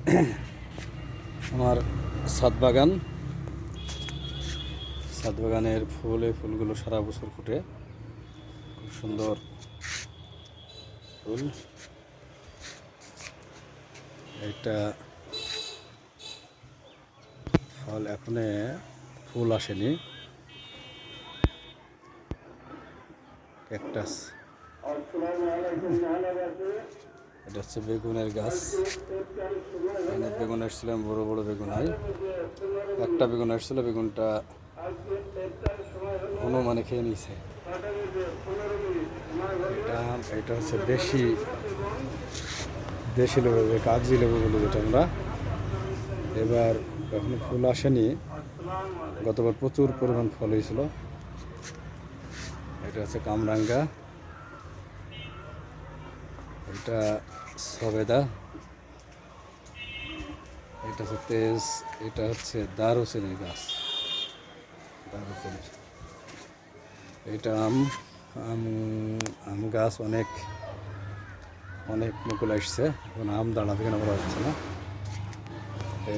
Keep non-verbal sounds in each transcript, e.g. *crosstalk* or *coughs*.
*coughs* আমার ছাদ বাগান। ছাদ বাগানের ফুলগুলো সারা বছর ফুটে। খুব সুন্দর ফুল। এটা ফল এখনে ফুল আসেনি। ক্যাকটাস। এটা হচ্ছে বেগুনের গাছ। এখানে বেগুন আসছিলাম বড় বড় বেগুন হয়। একটা বেগুন আসছিল, বেগুনটা হনুমানে খেয়ে নিয়েছে। এটা এটা হচ্ছে দেশি দেশি লেবু কাগজি লেবু বলি যেটা আমরা। এবার এখন ফুল আসেনি। গতবার প্রচুর পরিমাণ ফল হয়েছিল। এটা হচ্ছে কামরাঙ্গা। এটা সবেদা। এটা হচ্ছে তেজ এটা হচ্ছে দারুচিনির গাছ। দারুচিনির। এটা আম আম আম গাছ অনেক অনেক মুকুল আসছে। এখন আম দাঁড়াবে কেন বলা যাচ্ছে না।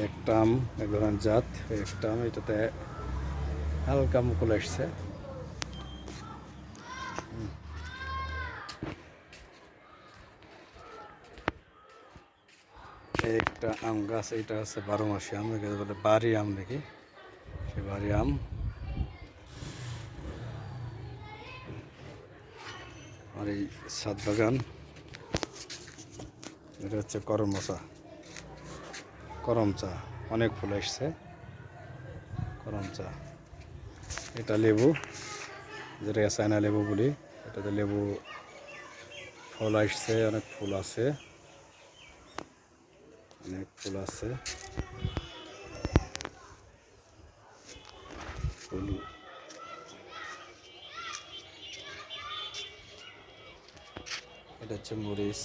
একটা আম, এক ধরনের জাত, একটা আম, এটাতে হালকা মুকুল আসছে। একটা আম গাছ, এটা আছে বারো মাসি আম, একে বলে বাড়ি আম নাকি? সে বাড়ি আম। আর এই সাত বাগান, এটা হচ্ছে করম চা। করম চা, অনেক ফুল এসছে। করম চা। এটা লেবু, যেটা চায়না লেবু বলি, এটাতে লেবু ফল আসছে অনেক ফুল আছে। অনেক ফুল আছে। ফুল। এটা হচ্ছে মরিচ।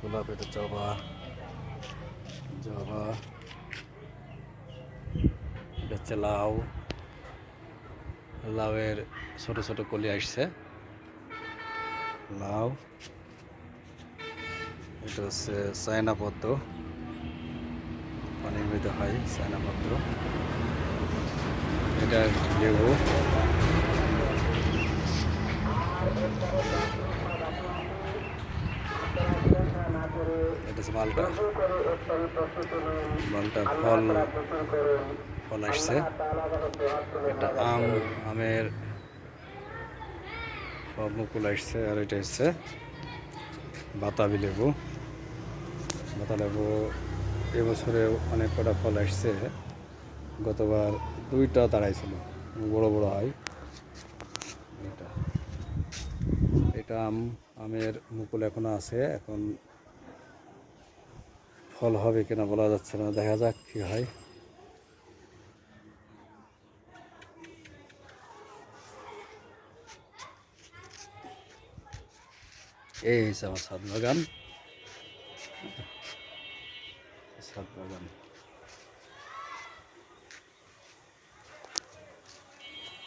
গোলাপ এটা জবা। জবা। এটা হচ্ছে লাউ। লাউয়ের ছোট ছোট কলি আসছে। লাউ। এটা হচ্ছে চায়না পদ্ম পানির হয় চায়না পদ্ম এটা লেবু। এটা হচ্ছে মালটা। মালটা ফল ফল আসছে। এটা আম, আমের সব মুকুল আসছে আর এটা হচ্ছে বাতাবি লেবু বাতা লেবু এবছরে অনেক কটা ফল আসছে। গতবার দুইটা দাঁড়াইছিল, বড় বড় হয়। এটা এটা আম, আমের মুকুল এখনও আছে, এখন ফল হবে কিনা বলা যাচ্ছে না। দেখা যাক কি হয়। এই হচ্ছে আমার সাত বাগান। সাত বাগান।